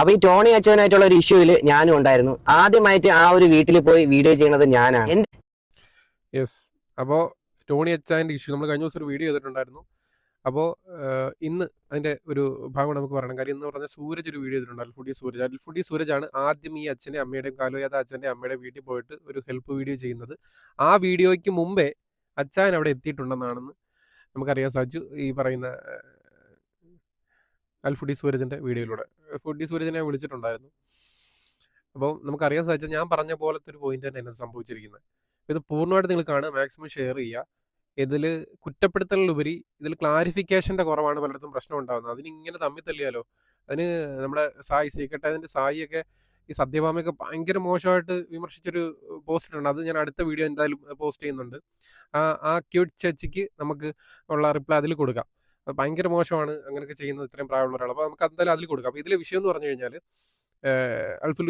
അപ്പൊ ഈ ടോണി അച്ഛനായിട്ടുള്ള ഒരു ഇഷ്യൂവിൽ ഞാനും ഉണ്ടായിരുന്നു. ആദ്യമായിട്ട് ആ ഒരു വീട്ടിൽ പോയി വീഡിയോ ചെയ്യുന്നത് ഞാനാണ്. യെസ് അപ്പോൾ ടോണി അച്ചായന്റെ ഇഷ്യൂ നമ്മൾ കഴിഞ്ഞ ദിവസം ഒരു വീഡിയോ ചെയ്തിട്ടുണ്ടായിരുന്നു. അപ്പോൾ ഇന്ന് അതിന്റെ ഒരു ഭാഗം നമുക്ക് പറയണം. കാര്യം എന്ന് പറഞ്ഞാൽ സൂരജ് ഒരു വീഡിയോ ചെയ്തിട്ടുണ്ട് അൽഫുഡി സൂരജ്. അൽഫുഡി ആണ് ആദ്യം ഈ അച്ഛന്റെ അമ്മയുടെയും കാലോയാത അച്ഛന്റെ അമ്മയുടെ വീട്ടിൽ പോയിട്ട് ഒരു ഹെൽപ്പ് വീഡിയോ ചെയ്യുന്നത്. ആ വീഡിയോയ്ക്ക് മുമ്പേ അച്ഛൻ അവിടെ എത്തിയിട്ടുണ്ടെന്നാണെന്ന് നമുക്കറിയാൻ സാധിച്ചു. ഈ പറയുന്ന ഏഹ്, അൽഫുഡി സൂരജിന്റെ വീഡിയോയിലൂടെ. ഫുഡി സൂരജിനെ വിളിച്ചിട്ടുണ്ടായിരുന്നു. അപ്പോൾ നമുക്കറിയാൻ സാധിച്ചാൽ ഞാൻ പറഞ്ഞ പോലത്തെ ഒരു പോയിന്റ് തന്നെ എന്നെ സംഭവിച്ചിരിക്കുന്നത്. ഇത് പൂർണമായിട്ട് നിങ്ങൾ കാണുക മാക്സിമം ഷെയർ ചെയ്യുക. ഇതിൽ കുറ്റപ്പെടുത്തലിലുപരി ഇതിൽ ക്ലാരിഫിക്കേഷന്റെ കുറവാണ് പലയിടത്തും പ്രശ്നം ഉണ്ടാകുന്നത് അതിന് ഇങ്ങനെ തമ്മിൽ തല്ലിയാലോ അതിന് നമ്മുടെ സായി സീക്കട്ടെ അതിന്റെ സായിയൊക്കെ ഈ സത്യഭാമയൊക്കെ ഭയങ്കര മോശമായിട്ട് വിമർശിച്ചൊരു പോസ്റ്റ് ഇട്ടുണ്ട്. അത് ഞാൻ അടുത്ത വീഡിയോ എന്തായാലും പോസ്റ്റ് ചെയ്യുന്നുണ്ട്. ആ ആ ക്യൂട്ട് ചേച്ചിക്ക് നമുക്ക് ഉള്ള റിപ്ലൈ അതിൽ കൊടുക്കാം. ഭയങ്കര മോശമാണ് അങ്ങനെയൊക്കെ ചെയ്യുന്നത് ഇത്രയും പ്രായമുള്ള ഒരാൾ അപ്പോൾ നമുക്ക് എന്തായാലും അതിൽ കൊടുക്കാം. അപ്പോൾ ഇതിലെ വിഷയം എന്ന് പറഞ്ഞു കഴിഞ്ഞാൽ അൽഫുൽ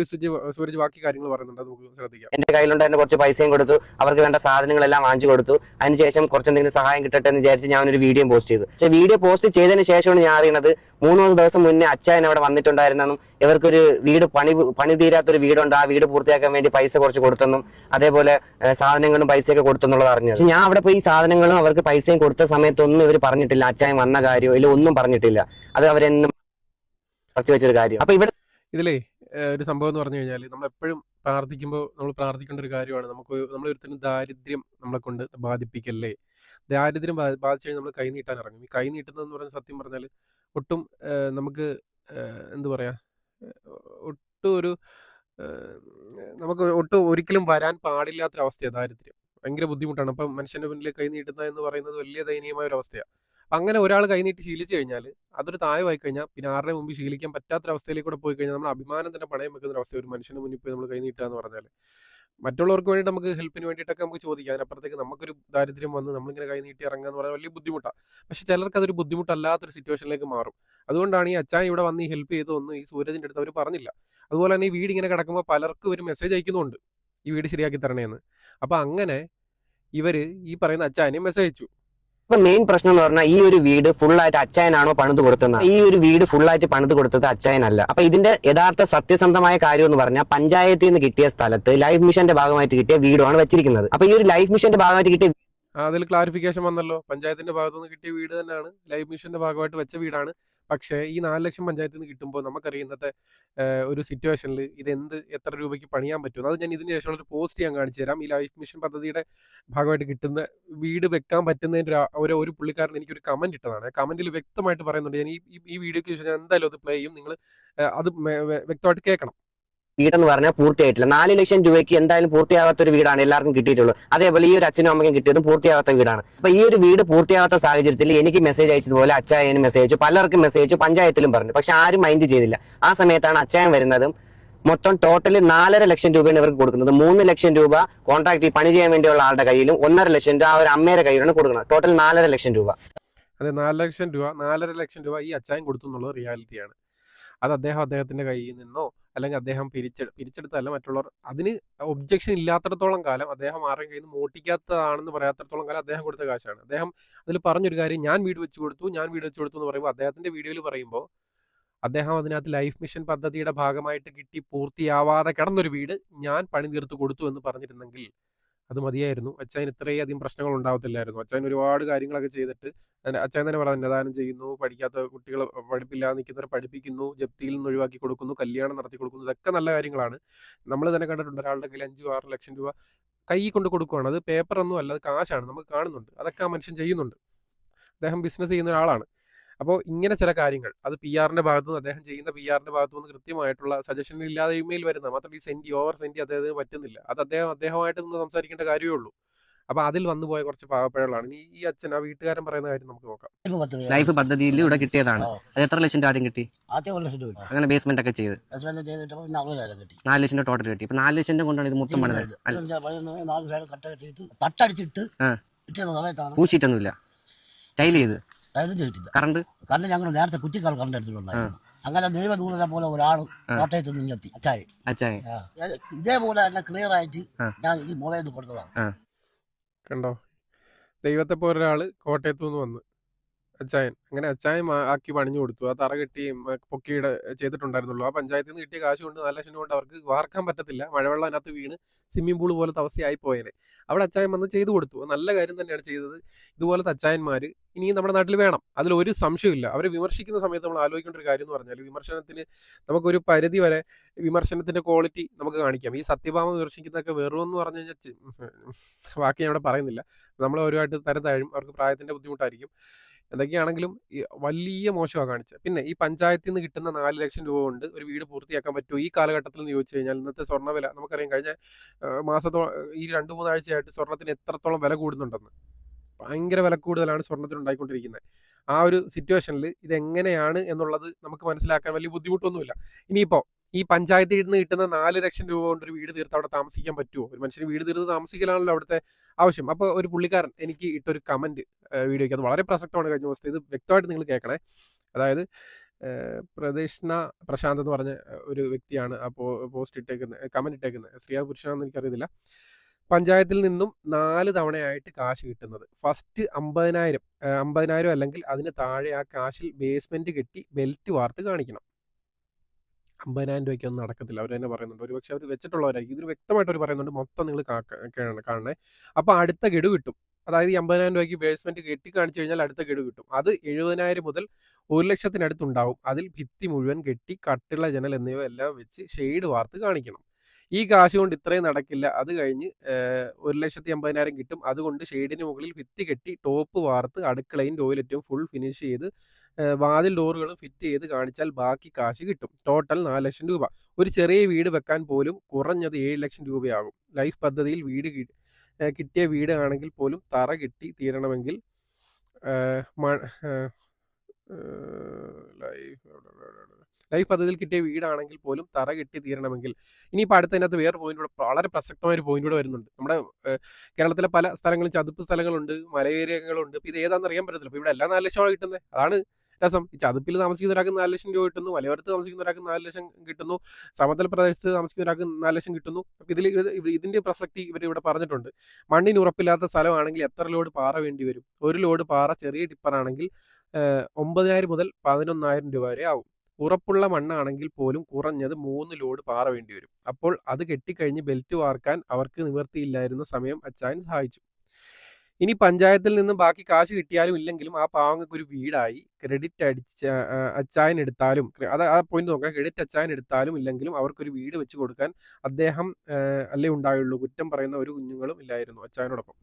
സൂരജ് ബാക്കി കാര്യങ്ങൾ പറയുന്നുണ്ട് നമുക്ക് ശ്രദ്ധിക്കാം. എന്റെ കയ്യിലുണ്ടായിരുന്ന കുറച്ച് പൈസയും കൊടുത്തു അവർക്ക് വേണ്ട സാധനങ്ങളെല്ലാം വാങ്ങിച്ചു കൊടുത്തു. അതിനുശേഷം കുറച്ച് എന്തെങ്കിലും സഹായം കിട്ടട്ടെ എന്ന് വിചാരിച്ച് ഞാൻ ഒരു വീഡിയോ പോസ്റ്റ് ചെയ്തു. പക്ഷെ വീഡിയോ പോസ്റ്റ് ചെയ്തതിന് ശേഷമാണ് ഞാൻ അറിയുന്നത് മൂന്ന് മൂന്ന് ദിവസം മുന്നേ അച്ചായൻ അവിടെ വന്നിട്ടുണ്ടായിരുന്നെന്നും ഇവർക്കൊരു വീട് പണി പണി തീരാത്തൊരു വീടുണ്ട് ആ വീട് പൂർത്തിയാക്കാൻ വേണ്ടി പൈസ കുറച്ച് കൊടുത്തെന്നും അതേപോലെ സാധനങ്ങളും പൈസയൊക്കെ കൊടുത്തെന്നുള്ളത് അറിഞ്ഞു പക്ഷെ ഞാൻ അവിടെ പോയി സാധനങ്ങളും അവർക്ക് പൈസയും കൊടുത്ത സമയത്തൊന്നും ഇവർ പറഞ്ഞിട്ടില്ല അച്ചായൻ വന്ന കാര്യമോ ഇല്ല ഒന്നും പറഞ്ഞിട്ടില്ല. അത് അവരെന്നും വെച്ചൊരു കാര്യം. അപ്പൊ ഇവിടെ ഇതിലേ ഒരു സംഭവം എന്ന് പറഞ്ഞു കഴിഞ്ഞാൽ നമ്മൾ എപ്പോഴും പ്രാർത്ഥിക്കുമ്പോൾ നമ്മൾ പ്രാർത്ഥിക്കേണ്ട ഒരു കാര്യമാണ്. നമുക്ക് നമ്മൾ ഒരുത്തരും ദാരിദ്ര്യം നമ്മളെ കൊണ്ട് ബാധിപ്പിക്കല്ലേ? ദാരിദ്ര്യം ബാധിച്ചു കഴിഞ്ഞാൽ നമ്മൾ കൈ നീട്ടാൻ ഇറങ്ങും. ഈ കൈ നീട്ടുന്നതെന്ന് പറഞ്ഞാൽ സത്യം പറഞ്ഞാൽ ഒട്ടും നമുക്ക് എന്ത് പറയാ ഒട്ടും ഒരു നമുക്ക് ഒട്ടും ഒരിക്കലും വരാൻ പാടില്ലാത്തൊരവസ്ഥയാണ് ദാരിദ്ര്യം. ഭയങ്കര ബുദ്ധിമുട്ടാണ്. അപ്പം മനുഷ്യന്റെ മുന്നിൽ കൈ നീട്ടുന്നത് എന്ന് പറയുന്നത് വലിയ ദയനീയമായ ഒരു അവസ്ഥയാണ് അങ്ങനെ ഒരാൾ കൈനീട്ടി ശീലിച്ചു കഴിഞ്ഞാൽ അതൊരു താഴമായി കഴിഞ്ഞാൽ പിന്നെ ആരുടെ മുമ്പിൽ ശീലിക്കാൻ പറ്റാത്തൊരവസ്ഥയിലേക്ക് കൂടെ പോയി കഴിഞ്ഞാൽ നമ്മൾ അഭിമാനം തന്നെ പണയം വെക്കുന്ന അവസ്ഥ ഒരു മനുഷ്യന് മുന്നിൽ പോയി നമ്മൾ കൈ നീട്ടുക എന്ന് പറഞ്ഞാൽ മറ്റുള്ളവർക്ക് വേണ്ടി നമുക്ക് ഹെൽപ്പിന് വേണ്ടിയിട്ടൊക്കെ നമുക്ക് ചോദിക്കാം. അതിനപ്പുറത്തേക്ക് നമുക്കൊരു ദാരിദ്ര്യം വന്ന് നമ്മളിങ്ങനെ കൈ നീട്ടി ഇറങ്ങുക എന്ന് പറഞ്ഞാൽ വലിയ ബുദ്ധിമുട്ടാണ് പക്ഷെ ചിലർക്ക് അതൊരു ബുദ്ധിമുട്ടല്ലാത്തൊരു സിറ്റുവേഷനിലേക്ക് മാറും. അതുകൊണ്ടാണ് ഈ അച്ചാൻ ഇവിടെ വന്ന് ഈ ഹെൽപ്പ് ചെയ്തതൊന്നും ഈ സൂരജിന്റെ അടുത്ത് അവർ പറഞ്ഞില്ല. അതുപോലെ തന്നെ ഈ വീട് ഇങ്ങനെ കിടക്കുമ്പോൾ പലർക്കും ഒരു മെസ്സേജ് അയക്കുന്നുണ്ട് ഈ വീട് ശരിയാക്കി തരണേന്ന്. അപ്പോൾ അങ്ങനെ ഇവർ ഈ പറയുന്ന അച്ചായനെ മെസ്സേജ് അയച്ചു. ഇപ്പൊ മെയിൻ പ്രശ്നം എന്ന് പറഞ്ഞാൽ ഈ ഒരു വീട് ഫുൾ ആയിട്ട് അച്ചായനാണോ പണിത് കൊടുത്തത് ഈ ഒരു വീട് ഫുൾ ആയിട്ട് പണിത് കൊടുത്തത് അച്ചായനല്ല അപ്പൊ ഇതിന്റെ യഥാർത്ഥ സത്യസന്ധമായ കാര്യം എന്ന് പറഞ്ഞാൽ പഞ്ചായത്തിൽ നിന്ന് കിട്ടിയ സ്ഥലത്ത് ലൈഫ് മിഷന്റെ ഭാഗമായിട്ട് കിട്ടിയ വീടുമാണ് വെച്ചിരിക്കുന്നത്. അപ്പൊ ഈ ഒരു ലൈഫ് മിഷന്റെ ഭാഗമായിട്ട് കിട്ടിയ അതിൽ ക്ലാരിഫിക്കേഷൻ വന്നല്ലോ. പഞ്ചായത്തിന്റെ ഭാഗത്തുനിന്ന് കിട്ടിയ വീട് തന്നെയാണ്. ലൈഫ് മിഷന്റെ ഭാഗമായിട്ട് വെച്ച വീടാണ്. പക്ഷേ ഈ നാല് ലക്ഷം പഞ്ചായത്തിൽ നിന്ന് കിട്ടുമ്പോൾ നമുക്കറിയാം ഇന്നത്തെ ഒരു സിറ്റുവേഷനിൽ ഇത് എന്ത് എത്ര രൂപയ്ക്ക് പണിയാൻ പറ്റും. അത് ഞാൻ ഇതിന് ശേഷമുള്ള ഒരു പോസ്റ്റ് ഞാൻ കാണിച്ചു തരാം. ഈ ലൈഫ് മിഷൻ പദ്ധതിയുടെ ഭാഗമായിട്ട് കിട്ടുന്ന വീട് വെക്കാൻ പറ്റുന്നതിന്റെ ഒരു ഒരു പുള്ളിക്കാരൻ എനിക്കൊരു കമന്റ് ഇട്ടതാണ്. കമന്റിൽ വ്യക്തമായിട്ട് പറയുന്നുണ്ട്. ഞാൻ ഈ ഈ- വീഡിയോയ്ക്ക് ശേഷം ഞാൻ എന്തായാലും അത് പ്ലേ ചെയ്യും. നിങ്ങൾ അത് വ്യക്തമായിട്ട് കേൾക്കണം. വീടെന്ന് പറഞ്ഞാൽ പൂർത്തിയായിട്ടില്ല. നാല് ലക്ഷം രൂപയ്ക്ക് എന്തായാലും പൂർത്തിയാവാത്ത ഒരു വീടാണ് എല്ലാവർക്കും കിട്ടിയിട്ടുള്ളത്. അതേപോലെ ഈ ഒരു അച്ഛനും അമ്മയ്ക്കും കിട്ടിയതും പൂർത്തിയാവാത്ത വീടാണ്. അപ്പൊ ഈ ഒരു വീട് പൂർത്തിയാവാത്ത സാഹചര്യത്തിൽ എനിക്ക് മെസ്സേജ് അയച്ചതുപോലെ അച്ചായനും മെസ്സേജ് അയച്ചു. പലർക്കും മെസ്സേജ് അയച്ചു. പഞ്ചായത്തിലും പറഞ്ഞു. പക്ഷെ ആരും മൈൻഡ് ചെയ്തില്ല. ആ സമയത്താണ് അച്ചായൻ വരുന്നതും. മൊത്തം ടോട്ടൽ നാലര ലക്ഷം രൂപയാണ് ഇവർക്ക് കൊടുക്കുന്നത്. മൂന്ന് ലക്ഷം രൂപ കോൺട്രാക്ട് ഈ പണി ചെയ്യാൻ വേണ്ടിയുള്ള ആളുടെ കയ്യിലും ഒന്നര ലക്ഷം രൂപ ആ ഒരു അമ്മയുടെ കയ്യിലാണ് കൊടുക്കുന്നത്. ടോട്ടൽ നാലര ലക്ഷം രൂപ. അതെ നാല് ലക്ഷം രൂപ നാലര ലക്ഷം രൂപ ഈ അച്ചായൻ കൊടുത്തു എന്നുള്ളത് റിയാലിറ്റിയാണ് അത് അദ്ദേഹം അദ്ദേഹത്തിന്റെ കയ്യിൽ നിന്നോ അല്ലെങ്കിൽ അദ്ദേഹം പിരിച്ചെ പിരിച്ചെടുത്തല്ല മറ്റുള്ളവർ അതിന് ഒബ്ജക്ഷൻ ഇല്ലാത്തടത്തോളം കാലം അദ്ദേഹം ആരെയും കയ്യിൽ നിന്ന് മോട്ടിക്കാത്തതാണെന്ന് പറയാത്തടത്തോളം കാലം അദ്ദേഹം കൊടുത്ത കാശാണ്. അദ്ദേഹം അതിൽ പറഞ്ഞൊരു കാര്യം ഞാൻ വീട് വെച്ച് കൊടുത്തു ഞാൻ വീട് വെച്ച് കൊടുത്തു എന്ന് പറയുമ്പോൾ അദ്ദേഹത്തിന്റെ വീഡിയോയിൽ പറയുമ്പോൾ അദ്ദേഹം അതിനകത്ത് ലൈഫ് മിഷൻ പദ്ധതിയുടെ ഭാഗമായിട്ട് കിട്ടി പൂർത്തിയാവാതെ കിടന്നൊരു വീട് ഞാൻ പണി തീർത്ത് കൊടുത്തു എന്ന് പറഞ്ഞിരുന്നെങ്കിൽ അത് മതിയായിരുന്നു. അച്ഛൻ ഇത്രയും അധികം പ്രശ്നങ്ങൾ ഉണ്ടാവത്തില്ലായിരുന്നു. അച്ഛൻ ഒരുപാട് കാര്യങ്ങളൊക്കെ ചെയ്തിട്ട് അച്ഛൻ തന്നെ പറഞ്ഞു അന്നദാനം ചെയ്യുന്നു പഠിക്കാത്ത കുട്ടികൾ പഠിപ്പില്ലാതെ നിൽക്കുന്നവരെ പഠിപ്പിക്കുന്നു ജപ്തിയിൽ നിന്ന് ഒഴിവാക്കി കൊടുക്കുന്നു കല്യാണം നടത്തി കൊടുക്കുന്നു ഇതൊക്കെ നല്ല കാര്യങ്ങളാണ്. നമ്മൾ തന്നെ കണ്ടിട്ടുണ്ട് ഒരാളുടെ കയ്യിൽ അഞ്ചു ആറ് ലക്ഷം രൂപ കൈ കൊണ്ട് കൊടുക്കുകയാണ് അത് പേപ്പറൊന്നും അല്ല അത് കാശാണ്. നമുക്ക് കാണുന്നുണ്ട്. അതൊക്കെ ആ മനുഷ്യൻ ചെയ്യുന്നുണ്ട്. അദ്ദേഹം ബിസിനസ് ചെയ്യുന്ന ഒരാളാണ്. അപ്പോൾ ഇങ്ങനെ ചില കാര്യങ്ങൾ. അത് പി ആറിന്റെ ഭാഗത്തു നിന്ന് അദ്ദേഹം ചെയ്യുന്ന പി ആറിന്റെ ഭാഗത്തു നിന്ന് കൃത്യമായിട്ടുള്ള സജഷൻ ഇല്ലാതെ ഇമെയിൽ വരുന്ന മാത്രമല്ല ഈ സെന്റി ഓവർ സെന്റി അദ്ദേഹത്തിന് പറ്റുന്നില്ല. അത് അദ്ദേഹം അദ്ദേഹമായിട്ട് നിന്ന് സംസാരിക്കേണ്ട കാര്യമേ ഉള്ളൂ. അപ്പൊ അതിൽ വന്നു പോയ കുറച്ച് പാവപ്പഴകളാണ് ഇനി ഈ അച്ഛൻ ആ വീട്ടുകാരൻ പറയുന്ന കാര്യം നമുക്ക് നോക്കാം. ലൈഫ് പദ്ധതിയിൽ ഇവിടെ കിട്ടിയതാണ്. അത് എത്ര ലക്ഷം രൂപ ആദ്യം കിട്ടി? ആദ്യം ഒരു ലക്ഷം രൂപ അങ്ങനെ ബേസ്മെന്റ് ഒക്കെ ചെയ്ത്. നാല് ലക്ഷം രൂപ ടോട്ടൽ കിട്ടി. ഇപ്പൊ നാല് ലക്ഷം രൂപ കൊണ്ടാണ് ഇത് മൊത്തം പണിത്. തട്ടടിച്ചിട്ട് പൂശിട്ടൊന്നുമില്ല ടൈൽ ചെയ്ത്. ടൈലൊന്നും ചെയ്തിട്ടില്ല കറണ്ട്? കാരണം ഞങ്ങൾ നേരത്തെ കുറ്റിക്കാൽ കറണ്ട് എടുത്തിട്ടുണ്ടായിരുന്നു. അങ്ങനെ ദൈവദൂതനെ പോലെ ഒരാൾ കോട്ടയത്ത് നിന്ന് എത്തി അച്ചായി. ഇതേപോലെ തന്നെ ക്ലിയർ ആയിട്ട് ഞാൻ ഈ മുളയിൽ കൊടുത്തതാണ്. കണ്ടോ? ദൈവത്തെ പോലെ ഒരാൾ കോട്ടയത്തു നിന്ന് വന്ന്. അച്ചായൻ. അങ്ങനെ അച്ചായൻ ആക്കി പണിഞ്ഞു കൊടുത്തു. ആ തറ കെട്ടി പൊക്കിയുടെ ചെയ്തിട്ടുണ്ടായിരുന്നുള്ളൂ. ആ പഞ്ചായത്തിൽ നിന്ന് കിട്ടിയ കാശ് കൊണ്ട് നാല് ലക്ഷം കൊണ്ട് അവർക്ക് വാർക്കാൻ പറ്റത്തില്ല. മഴവെള്ളം അതിനകത്ത് വീണ് സ്വിമ്മിംഗ് പൂൾ പോലത്തെ അവസ്ഥയായി പോയേനെ. അവിടെ അച്ചായൻ വന്ന് ചെയ്തു കൊടുത്തു. നല്ല കാര്യം തന്നെയാണ് ചെയ്തത്. ഇതുപോലത്തെ അച്ചായന്മാർ ഇനിയും നമ്മുടെ നാട്ടിൽ വേണം. അതിൽ ഒരു സംശയമില്ല അവരെ വിമർശിക്കുന്ന സമയത്ത് നമ്മൾ ആലോചിക്കേണ്ട ഒരു കാര്യം എന്ന് പറഞ്ഞാൽ വിമർശനത്തിന് നമുക്കൊരു പരിധി വരെ വിമർശനത്തിന്റെ ക്വാളിറ്റി നമുക്ക് കാണിക്കാം. ഈ സത്യഭാമ വിമർശിക്കുന്നതൊക്കെ വെറും എന്ന് പറഞ്ഞു കഴിഞ്ഞാൽ ബാക്കി ഞാൻ ഇവിടെ പറയുന്നില്ല. നമ്മൾ ഒരുപാട് തരം താഴും. അവർക്ക് പ്രായത്തിന്റെ ബുദ്ധിമുട്ടായിരിക്കും. എന്തൊക്കെയാണെങ്കിലും വലിയ മോശമാണ് കാണിച്ചത് പിന്നെ ഈ പഞ്ചായത്തിൽ നിന്ന് കിട്ടുന്ന നാല് ലക്ഷം രൂപ കൊണ്ട് ഒരു വീട് പൂർത്തിയാക്കാൻ പറ്റുമോ? ഈ കാലഘട്ടത്തിൽ എന്ന് ചോദിച്ചു കഴിഞ്ഞാൽ ഇന്നത്തെ സ്വർണവില നമുക്കറിയാം കഴിഞ്ഞ മാസത്തോ ഈ രണ്ട് മൂന്നാഴ്ചയായിട്ട് സ്വർണത്തിന് എത്രത്തോളം വില കൂടുന്നുണ്ടെന്ന്. ഭയങ്കര വില കൂടുതലാണ് സ്വർണത്തിന് ഉണ്ടായിക്കൊണ്ടിരിക്കുന്നത് ആ ഒരു സിറ്റുവേഷനിൽ ഇതെങ്ങനെയാണ് എന്നുള്ളത് നമുക്ക് മനസ്സിലാക്കാൻ വലിയ ബുദ്ധിമുട്ടൊന്നുമില്ല. ഇനിയിപ്പോൾ ഈ പഞ്ചായത്തിൽ നിന്ന് കിട്ടുന്ന നാല് ലക്ഷം രൂപ കൊണ്ട് ഒരു വീട് തീർത്ത് അവിടെ താമസിക്കാൻ പറ്റുമോ ഒരു മനുഷ്യന് വീട് തീർത്ത് താമസിക്കലാണല്ലോ അവിടുത്തെ ആവശ്യം. അപ്പോൾ ഒരു പുള്ളിക്കാരൻ എനിക്ക് ഇട്ടൊരു കമന്റ് വീഡിയോയ്ക്ക്. അത് വളരെ പ്രസക്തമാണ് കഴിഞ്ഞ ദിവസത്തെ. ഇത് വ്യക്തമായിട്ട് നിങ്ങൾ കേൾക്കണേ. അതായത് പ്രദക്ഷിണ പ്രശാന്ത് എന്ന് പറഞ്ഞ ഒരു വ്യക്തിയാണ് ആ പോസ്റ്റ് ഇട്ടേക്കുന്നത് കമന്റ് ഇട്ടേക്കുന്നത് സ്ത്രീയാ പുരുഷനാണെന്ന് എനിക്കറിയത്തില്ല. പഞ്ചായത്തിൽ നിന്നും നാല് തവണയായിട്ട് കാശ് കിട്ടുന്നത്. ഫസ്റ്റ് അമ്പതിനായിരം അമ്പതിനായിരം അല്ലെങ്കിൽ അതിന് താഴെ ആ കാശിൽ ബേസ്മെന്റ് കെട്ടി ബെൽറ്റ് വാർത്ത് കാണിക്കണം. അമ്പതിനായിരം രൂപയ്ക്കൊന്നും നടക്കത്തില്ല. അവർ തന്നെ പറയുന്നുണ്ട്. ഒരു പക്ഷെ അവർ വെച്ചിട്ടുള്ളവരായിരിക്കും ഇതിൽ വ്യക്തമായിട്ട് അവർ പറയുന്നുണ്ട്. മൊത്തം നിങ്ങൾ കാണണേ. അപ്പോൾ അടുത്ത ഗഡു കിട്ടും. അതായത് ഈ അമ്പതിനായിരം രൂപയ്ക്ക് ബേസ്മെന്റ് കെട്ടി കാണിച്ചു കഴിഞ്ഞാൽ അടുത്ത ഗഡു കിട്ടും. അത് എഴുപതിനായിരം മുതൽ ഒരു ലക്ഷത്തിനടുത്തുണ്ടാവും. അതിൽ ഭിത്തി മുഴുവൻ കെട്ടി കട്ടിള ജനൽ എന്നിവ എല്ലാം വെച്ച് ഷെയ്ഡ് വാർത്ത് കാണിക്കണം. ഈ കാശ് കൊണ്ട് ഇത്രയും നടക്കില്ല. അത് കഴിഞ്ഞ് ഒരു ലക്ഷത്തി അമ്പതിനായിരം കിട്ടും. അതുകൊണ്ട് ഷെയ്ഡിന് മുകളിൽ ഭിത്തി കെട്ടി ടോപ്പ് വാർത്ത് അടുക്കളയും ടോയ്ലറ്റും ഫുൾ ഫിനിഷ് ചെയ്ത് വാതിൽ ഡോറുകളും ഫിറ്റ് ചെയ്ത് കാണിച്ചാൽ ബാക്കി കാശ് കിട്ടും. ടോട്ടൽ നാല് ലക്ഷം രൂപ. ഒരു ചെറിയ വീട് വെക്കാൻ പോലും കുറഞ്ഞത് ഏഴ് ലക്ഷം രൂപയാകും. ലൈഫ് പദ്ധതിയിൽ വീട് കിട്ടിയ വീട് ആണെങ്കിൽ പോലും തറ കിട്ടി തീരണമെങ്കിൽ ലൈഫ് ലൈഫ് പദ്ധതിയിൽ കിട്ടിയ വീടാണെങ്കിൽ പോലും തറ കെട്ടി തീരണമെങ്കിൽ. ഇനിയിപ്പോൾ അടുത്തതിനകത്ത് വേറെ പോയിന്റ് കൂടെ വളരെ പ്രസക്തമായ ഒരു പോയിന്റ് കൂടെ വരുന്നുണ്ട്. നമ്മുടെ കേരളത്തിലെ പല സ്ഥലങ്ങളും ചതുപ്പ് സ്ഥലങ്ങളുണ്ട് മലയേരിയകളുണ്ട് ഇപ്പോൾ ഇത് ഏതാണെന്ന് അറിയാൻ പറ്റത്തില്ല. ഇപ്പോൾ ഇവിടെ എല്ലാം നാല് ലക്ഷമാണ് കിട്ടുന്നത്. അതാണ് രസം. ഈ ചതുപ്പിൽ താമസിക്കുന്ന ഒരാൾക്ക് നാല് ലക്ഷം രൂപ കിട്ടുന്നു മലയോരത്ത് താമസിക്കുന്ന ഒരാൾക്ക് നാല് ലക്ഷം കിട്ടുന്നു സമതല പ്രദേശത്ത് താമസിക്കുന്ന ഒരാൾക്ക് നാല് ലക്ഷം കിട്ടുന്നു. ഇതിൽ ഇത് ഇത് ഇതിന്റെ പ്രസക്തി ഇവർ ഇവിടെ പറഞ്ഞിട്ടുണ്ട്. മണ്ണിന് ഉറപ്പില്ലാത്ത സ്ഥലമാണെങ്കിൽ എത്ര ലോഡ് പാറ വേണ്ടി വരും? ഒരു ലോഡ് പാറ ചെറിയ ടിപ്പറാണെങ്കിൽ ഒമ്പതിനായിരം മുതൽ പതിനൊന്നായിരം രൂപ വരെ ആവും. ഉറപ്പുള്ള മണ്ണാണെങ്കിൽ പോലും കുറഞ്ഞത് മൂന്ന് ലോഡ് പാറ വേണ്ടി വരും. അപ്പോൾ അത് കെട്ടിക്കഴിഞ്ഞ് ബെൽറ്റ് വാർക്കാൻ അവർക്ക് നിവർത്തിയില്ലായിരുന്ന സമയം അച്ചായൻ സഹായിച്ചു. ഇനി പഞ്ചായത്തിൽ നിന്നും ബാക്കി കാശ് കിട്ടിയാലും ഇല്ലെങ്കിലും ആ പാവങ്ങൾക്ക് ഒരു വീടായി. ക്രെഡിറ്റ് അടിച്ച അച്ചായൻ എടുത്താലും അത് ആ പോയിന്റ് നോക്കാം. ക്രെഡിറ്റ് അച്ചായൻ എടുത്താലും ഇല്ലെങ്കിലും അവർക്കൊരു വീട് വെച്ച് കൊടുക്കാൻ അദ്ദേഹം അല്ലേ ഉണ്ടായുള്ളൂ. കുറ്റം പറയുന്ന ഒരു കുഞ്ഞുങ്ങളും ഇല്ലായിരുന്നു അച്ചായനോടൊപ്പം.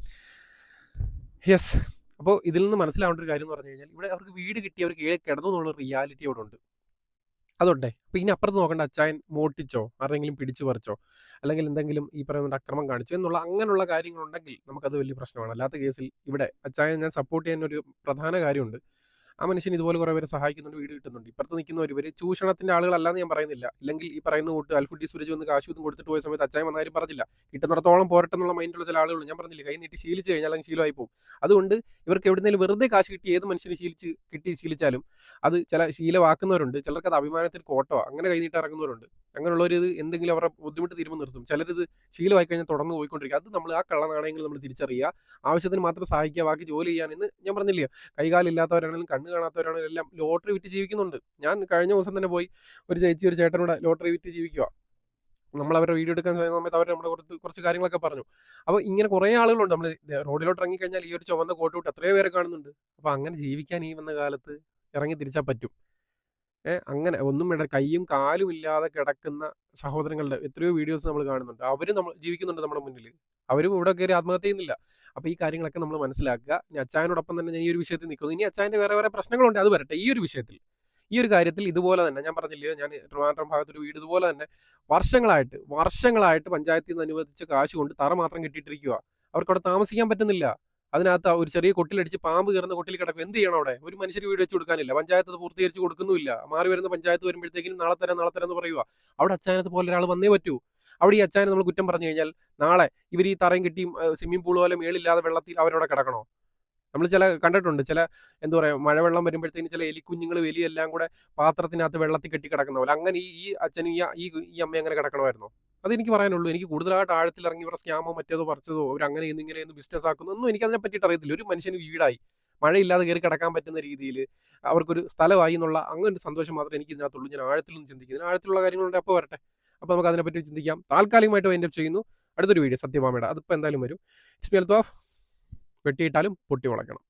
യെസ് അപ്പോൾ ഇതിൽ നിന്ന് മനസ്സിലാവേണ്ട ഒരു കാര്യം എന്ന് പറഞ്ഞു കഴിഞ്ഞാൽ ഇവിടെ അവർക്ക് വീട് കിട്ടി അവർ കീഴെ കിടന്നു എന്നുള്ള റിയാലിറ്റി അവിടെ ഉണ്ട്. അതുണ്ടേ. അപ്പൊ ഇനി അപ്പുറത്ത് നോക്കേണ്ട. അച്ചായൻ മോട്ടിച്ചോ ആരെങ്കിലും പിടിച്ചു പറിച്ചോ? അല്ലെങ്കിൽ എന്തെങ്കിലും ഈ പറയുന്ന അക്രമം കാണിച്ചോ? എന്നുള്ള അങ്ങനെയുള്ള കാര്യങ്ങളുണ്ടെങ്കിൽ നമുക്കത് വലിയ പ്രശ്നമാണ്. അല്ലാത്ത കേസിൽ ഇവിടെ അച്ചായൻ ഞാൻ സപ്പോർട്ട് ചെയ്യുന്ന ഒരു പ്രധാന കാര്യമുണ്ട്. ആ മനുഷ്യൻ ഇതുപോലെ കുറേ പേരെ സഹായിക്കുന്നുണ്ട് വീട് കിട്ടുന്നുണ്ട്. ഇപ്പുറത്ത് നിൽക്കുന്നവർ ഇവർ ചൂഷണത്തിന്റെ ആളുകളല്ലാന്ന് ഞാൻ പറയുന്നില്ല. അല്ലെങ്കിൽ ഈ പറയുന്ന കൂട്ട് അൽഫുഡി സുരജ് വന്ന് കാശ് ഒന്നും കൊടുത്തിട്ട് പോയ സമയത്ത് അച്ചായൻ വന്ന കാര്യം പറഞ്ഞില്ല. കിട്ടുന്നിടത്തോളം പോരട്ടെന്നുള്ള മൈൻഡുള്ള ചില ആളുകളുണ്ട്. ഞാൻ പറഞ്ഞില്ല കൈ നീട്ടി ശീലിച്ച് കഴിഞ്ഞാൽ അല്ലെങ്കിൽ ശീലമായി പോകും അതുകൊണ്ട് ഇവർക്ക് എവിടുന്നേലും വെറുതെ കാശ് കിട്ടി ഏത് മനുഷ്യന് ശീലിച്ച് കിട്ടി ശീലിച്ചാലും അത് ചില ശീലമാക്കുന്നവരുണ്ട്. ചിലർക്ക് അത് അഭിമാനത്തിൽ കോട്ടോ അങ്ങനെ കൈ നീട്ടി ഇറങ്ങുന്നവരുണ്ട്. അങ്ങനെയുള്ളവർ ഇത് എന്തെങ്കിലും അവരുടെ ബുദ്ധിമുട്ട് തീരുമ്പോൾ നിർത്തും. ചിലരിത് ശീലമായി കഴിഞ്ഞാൽ തുടർന്ന് പോയിക്കൊണ്ടിരിക്കുക അത് നമ്മൾ ആ കള്ള നാണയങ്ങൾ നമ്മൾ തിരിച്ചറിയുക. ആവശ്യത്തിന് മാത്രം സഹായിക്കുക ബാക്കി ജോലി ചെയ്യാൻ എന്ന് ഞാൻ പറഞ്ഞില്ലേ കൈകാലില്ലാത്തവരാണെങ്കിലും കണ്ണ് കാണാത്തവരാണെങ്കിലും എല്ലാം ലോട്ടറി വിറ്റ് ജീവിക്കുന്നുണ്ട്. ഞാൻ കഴിഞ്ഞ ദിവസം തന്നെ പോയി ഒരു ചേച്ചി ഒരു ചേട്ടനോട് ലോട്ടറി വിറ്റ് ജീവിക്കുക നമ്മൾ അവരുടെ വീഡിയോ എടുക്കാൻ സമയത്ത് അവർ നമ്മുടെ കുറച്ച് കുറച്ച് കാര്യങ്ങളൊക്കെ പറഞ്ഞു. അപ്പോൾ ഇങ്ങനെ കുറേ ആളുകളുണ്ട്. നമ്മൾ റോഡിലോട്ട് ഇറങ്ങി കഴിഞ്ഞാൽ ഈ ഒരു ചുവന്ന കോട്ട് വിട്ട് എത്രയോ പേരെ കാണുന്നുണ്ട്. അപ്പോൾ അങ്ങനെ ജീവിക്കാൻ ഈ വന്ന കാലത്ത് ഇറങ്ങി തിരിച്ചാൽ പറ്റും. അങ്ങനെ ഒന്നും വേണ്ട. കൈയും കാലും ഇല്ലാതെ കിടക്കുന്ന സഹോദരങ്ങളുടെ എത്രയോ വീഡിയോസ് നമ്മൾ കാണുന്നുണ്ട്. അവരും നമ്മൾ ജീവിക്കുന്നുണ്ട് നമ്മുടെ മുന്നിൽ. അവരും ഇവിടെ കയറി ആത്മഹത്യ ചെയ്യുന്നില്ല. അപ്പോൾ ഈ കാര്യങ്ങളൊക്കെ നമ്മൾ മനസ്സിലാക്കുക. ഇനി അച്ചായനോടൊപ്പം തന്നെ ഞാൻ ഈ ഒരു വിഷയത്തിൽ നിൽക്കുന്നു. ഇനി അച്ചായന്റെ വേറെ വേറെ പ്രശ്നങ്ങളുണ്ട്. അത് വരട്ടെ. ഈ ഒരു വിഷയത്തിൽ. ഈ ഒരു കാര്യത്തിൽ ഇതുപോലെ തന്നെ ഞാൻ പറഞ്ഞില്ലയോ ഞാൻ ട്രിവാൻഡ്രം ഭാഗത്തൊരു വീട് ഇതുപോലെ തന്നെ വർഷങ്ങളായിട്ട് വർഷങ്ങളായിട്ട് പഞ്ചായത്തിൽ നിന്ന് അനുവദിച്ച കാശ് കൊണ്ട് തറ മാത്രം കെട്ടിയിട്ടിരിക്കുക അവർക്ക് അവിടെ താമസിക്കാൻ പറ്റുന്നില്ല. അതിനകത്ത് ഒരു ചെറിയ കൊട്ടിലടിച്ച് പാമ്പ് കയറുന്ന കൊട്ടിൽ കിടക്കും. എന്ത് ചെയ്യണം അവിടെ? ഒരു മനുഷ്യർ വീട് വെച്ച് കൊടുക്കാനില്ല. പഞ്ചായത്ത് അത് പൂർത്തീകരിച്ച് കൊടുക്കുന്നില്ല മാറി വരുന്ന പഞ്ചായത്ത് വരുമ്പോഴത്തേക്കും നാളെ തരാം നാളെ തരാം എന്ന് പറയുക അവിടെ അച്ചായനത്ത് പോലെ ഒരാൾ വന്നേ പറ്റൂ. അവിടെ ഈ അച്ചായനെ നമ്മൾ കുറ്റം പറഞ്ഞു കഴിഞ്ഞാൽ നാളെ ഇവർ ഈ തറയും കിട്ടിയും സ്വിമ്മിംഗ് പൂൾ പോലെ മേളില്ലാതെ വെള്ളത്തിൽ അവരവിടെ കിടക്കണോ? നമ്മൾ ചില കണ്ടിട്ടുണ്ട്. ചില എന്താ പറയുക മഴവെള്ളം വരുമ്പോഴത്തേക്കും ചില എലിക്കുഞ്ഞുങ്ങൾ വലിയെല്ലാം കൂടെ പാത്രത്തിനകത്ത് വെള്ളത്തിൽ കെട്ടി കിടക്കുന്ന പോലെ. അങ്ങനെ ഈ ഈ അച്ഛനും ഈ ഈ അമ്മയും അമ്മ അങ്ങനെ കിടക്കണമായിരുന്നോ? അതെനിക്ക് പറയാനുള്ളൂ. എനിക്ക് കൂടുതലായിട്ട് ആഴത്തിൽ ഇറങ്ങി ഇവരുടെ സ്കാമോ മറ്റേതോ പറിച്ചതോ അവർ അങ്ങനെ ഇന്ന് ഇങ്ങനെ ബിസിനസ് ആക്കുന്നു ഒന്നും എനിക്ക് അതിനെ പറ്റിയിട്ട് അറിയത്തില്ല. ഒരു മനുഷ്യന് വീടായി മഴയില്ലാതെ കയറി കിടക്കാൻ പറ്റുന്ന രീതിയിൽ അവർക്കൊരു സ്ഥലമായി എന്നുള്ള അങ്ങനെ സന്തോഷം മാത്രമേ എനിക്ക് ഇതിനകത്തുള്ളൂ. ഞാൻ ആഴത്തിലൊന്നും ചിന്തിക്കുന്നു. ആഴത്തിലുള്ള കാര്യങ്ങളുണ്ട്. അപ്പോൾ വരട്ടെ. അപ്പോൾ നമുക്ക് അതിനെപ്പറ്റി ചിന്തിക്കാം. താൽക്കാലികമായിട്ട് വൈൻഡപ്പ് ചെയ്യുന്നു. അടുത്തൊരു വീഡിയോ സത്യഭാമയുടെ അതിപ്പോൾ എന്തായാലും വരും. ഇറ്റ്സ് മി അൽത്തോഫ് വെട്ടിയിട്ടാലും പൊട്ടി മുളയ്ക്കണം